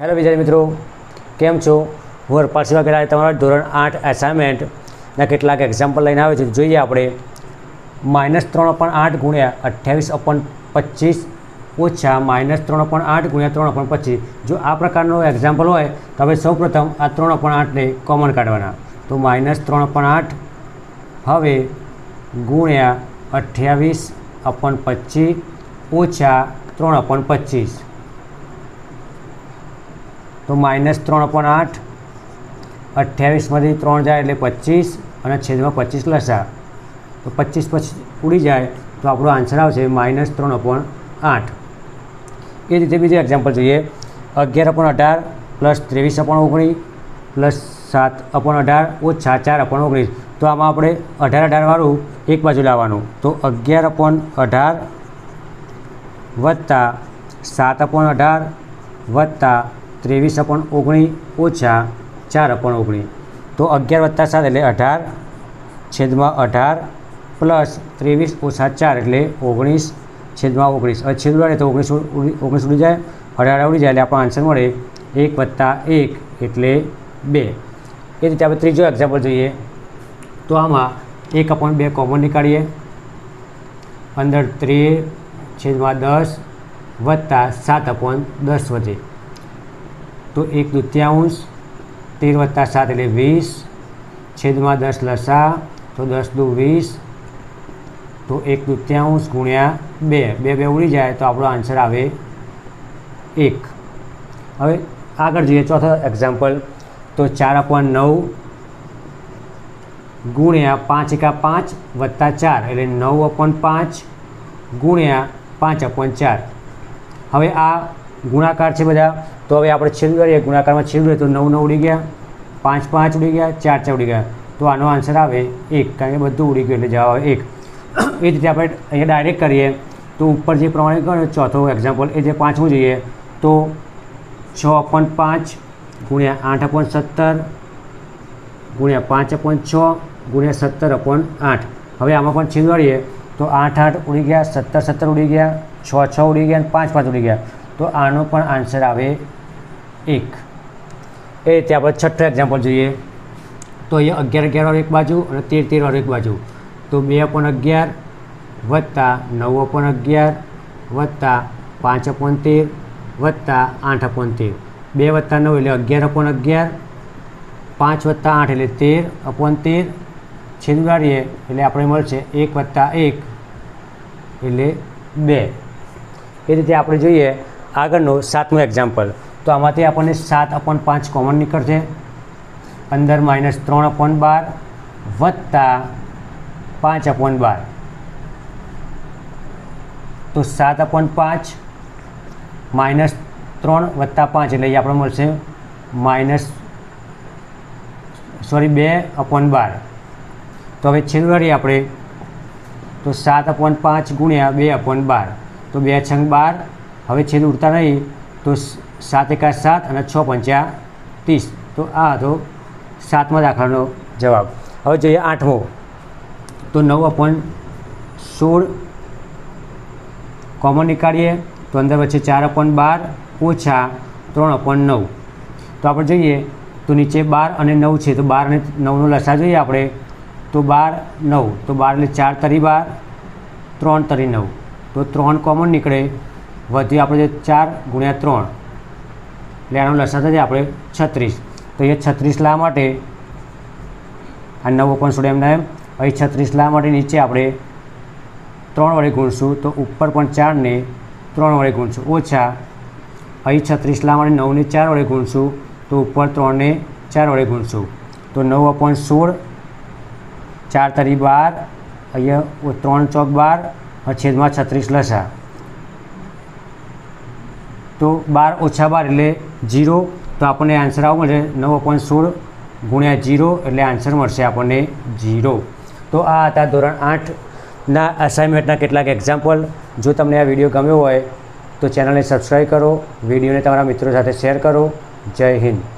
Hello વિદ્યાર્થી મિત્રો, કેમ છો? હું હરપાલ સિવા તમારા ધોરણ આઠ એસાઇનમેન્ટના કેટલાક એક્ઝામ્પલ લઈને આવે છે. જોઈએ આપણે માઇનસ ત્રણ પણ આઠ ગુણ્યા અઠ્યાવીસ અપન પચીસ ઓછા માઇનસ ત્રણ પણ આઠ ગુણ્યા ત્રણ પણ પચીસ. જો આ પ્રકારનો એક્ઝામ્પલ હોય, તો હવે સૌપ્રથમ આ ત્રણ પણ આઠને કોમન કાઢવાના. તો માઇનસ ત્રણ પણ આઠ હવે ગુણ્યા અઠ્યાવીસ અપન પચીસ ઓછા ત્રણ અપન પચીસ. તો માઇનસ ત્રણ પણ આઠ, અઠ્યાવીસમાંથી ત્રણ જાય એટલે પચીસ અને છેદમાં પચીસ લસા. તો પચીસ પછી ઉડી જાય તો આપણો આન્સર આવશે માઇનસ ત્રણ અપણ આઠ. એ રીતે બીજું એક્ઝામ્પલ જોઈએ. અગિયાર અપણ અઢાર પ્લસ ત્રેવીસ અપણ ઓગણીસ પ્લસ સાત અપણ અઢાર ઓછા ચાર અપણ ઓગણીસ. તો આમાં આપણે અઢાર અઢારવાળું એક બાજુ લાવવાનું. તો અગિયાર અપણ અઢાર વત્તા સાત અપણ અઢાર વત્તા ત્રેવીસ અપણ ઓગણીસ ઓછા ચાર અપણ ઓગણીસ તો અગિયાર વત્તા સાત એટલે અઢાર છેદમાં અઢાર પ્લસ ત્રેવીસ ઓછા ચાર એટલે ઓગણીસ છેદમાં ઓગણીસ. છેદ ઉડાડે તો ઓગણીસ ઓગણીસ ઉડી જાય, અઢાર ઉડી જાય એટલે આપણો આન્સર મળે એક વત્તા એક એટલે બે. એ રીતે આપણે ત્રીજો એક્ઝામ્પલ જોઈએ. તો આમાં એક અપણ બે કોમન નીકાળીએ. અંદર ત્રે છેદમાં દસ વત્તા સાત અપોન દસ વધે તો એક દૃત્યાંશ તેર વત્તા સાત એટલે વીસ, છેદમાં દસ લસા, તો દસ દુ વીસ, તો એક દૃત્યાંશ ગુણ્યા બે. બે બે ઉડી જાય તો આપણો આન્સર આવે એક. હવે આગળ જોઈએ ચોથો એક્ઝામ્પલ તો ચાર અપોન નવ ગુણ્યા પાંચ એકા પાંચ વત્તા ચાર એટલે નવ અપોન પાંચ ગુણ્યા પાંચ અપોન ચાર. હવે આ ગુણાકાર છે બધા. તો હવે આપણે છેદ કરીએ. ગુણાકારમાં છેદ કરીએ તો નવ નવ ઉડી ગયા. પાંચ પાંચ ઉડી ગયા. ચાર ચાર ઉડી ગયા. તો આનો આન્સર આવે એક. કારણ કે બધું ઉડી ગયું એટલે જવાબ આવે એક. એ રીતે આપણે અહીંયા ડાયરેક્ટ કરીએ. તો ઉપર જે પ્રમાણે કહ્યું ચોથો એક્ઝામ્પલ એ જે પાંચમું જોઈએ, તો છ અપન પાંચ ગુણ્યા આઠ અપન સત્તર ગુણ્યા પાંચ અપન છ ગુણ્યા સત્તર અપન આઠ. હવે આમાં પણ છેદ વાળીએ. તો આઠ આઠ ઉડી ગયા, સત્તર સત્તર ઉડી ગયા, છ છ ઉડી ગયા, અને પાંચ પાંચ ઉડી ગયા. તો આનો પણ આન્સર આવે એક. એ છઠ્ઠા છઠ્ઠો એક્ઝામ્પલ જોઈએ. તો અહીંયા અગિયાર અગિયાર એક બાજુ અને તેર તેર વાળું એક બાજુ. તો બે પણ અગિયાર વત્તા નવ પણ અગિયાર વત્તા પાંચ અપન તેર વત્તા આઠ અપન તેર. બે વત્તા નવ એટલે અગિયાર પણ અગિયાર, પાંચ વત્તા આઠ એટલે તેર અપોન તેર. છેદવાડીએ એટલે આપણે મળશે એક વત્તા એક એટલે બે. એ રીતે આપણે જોઈએ આગળનું સાતમું એક્ઝામ્પલ તો આમાંથી આપણને સાત અપોન પાંચ કોમન નીકળશે. અંદર માઇનસ ત્રણ અપોન બાર વત્તા પાંચ અપોન બાર. તો સાત અપોન પાંચ માઇનસ ત્રણ વત્તા પાંચ એટલે અહીં આપણે મળશે માઇનસ સોરી બે અપોન બાર. તો હવે છેલ્લું રહીએ આપણે. તો સાત અપોન પાંચ ગુણ્યા બે અપોન બાર. તો બે છંગ બાર હવે છેદ ઉડતા નહીં, તો સાત એકા સાત અને છ પંચા ત્રીસ. તો આ હતો સાતમા દાખલાનો જવાબ. હવે જોઈએ આઠમો. તો નવ અપોન સોળ કોમન નીકાળીએ, તો અંદર વચ્ચે ચાર અપોન બાર, ઓછા ત્રણ અપોન નવ. તો આપણે જોઈએ, તો નીચે બાર અને નવ છે, તો બાર અને નવનો લસા જોઈએ આપણે. તો બાર, નવ. તો બાર એટલે ચાર તરી બાર, ત્રણ તરી નવ. તો ત્રણ કોમન નીકળે વધ્યું આપણે જે ચાર ગુણ્યા ત્રણ, એટલે આનો લસા થશે આપણે છત્રીસ. તો એ છત્રીસ લાવવા માટે, આ નવ ઓપન સોડિયમના એમ અહીં છત્રીસ લાવવા માટે નીચે આપણે ત્રણ વડે ગુણશું, તો ઉપર પણ ચારને ત્રણ વડે ગુણશું. ઓછા, અહીં છત્રીસ લાવવા માટે નવને ચાર વડે ગુણશું, તો ઉપર ત્રણને ચાર વડે ગુણશું. તો નવ અપોન સોળ, ચાર તરી બાર, અહીંયા ત્રણ ચોક બાર છેદમાં છત્રીસ લસા. તો બાર ઓછા બાર એટલે જીરો તો આપણને આન્સર આવું મળે નવ પોઈન્ટ સોળ ગુણ્યા જીરો એટલે આન્સર મળશે આપણને જીરો તો આ હતા ધોરણ આઠના અસાઇનમેન્ટના કેટલાક એક્ઝામ્પલ જો તમને આ વીડિયો ગમ્યો હોય તો ચેનલને સબસ્ક્રાઈબ કરો વિડીયોને તમારા મિત્રો સાથે શેર કરો. જય હિન્દ.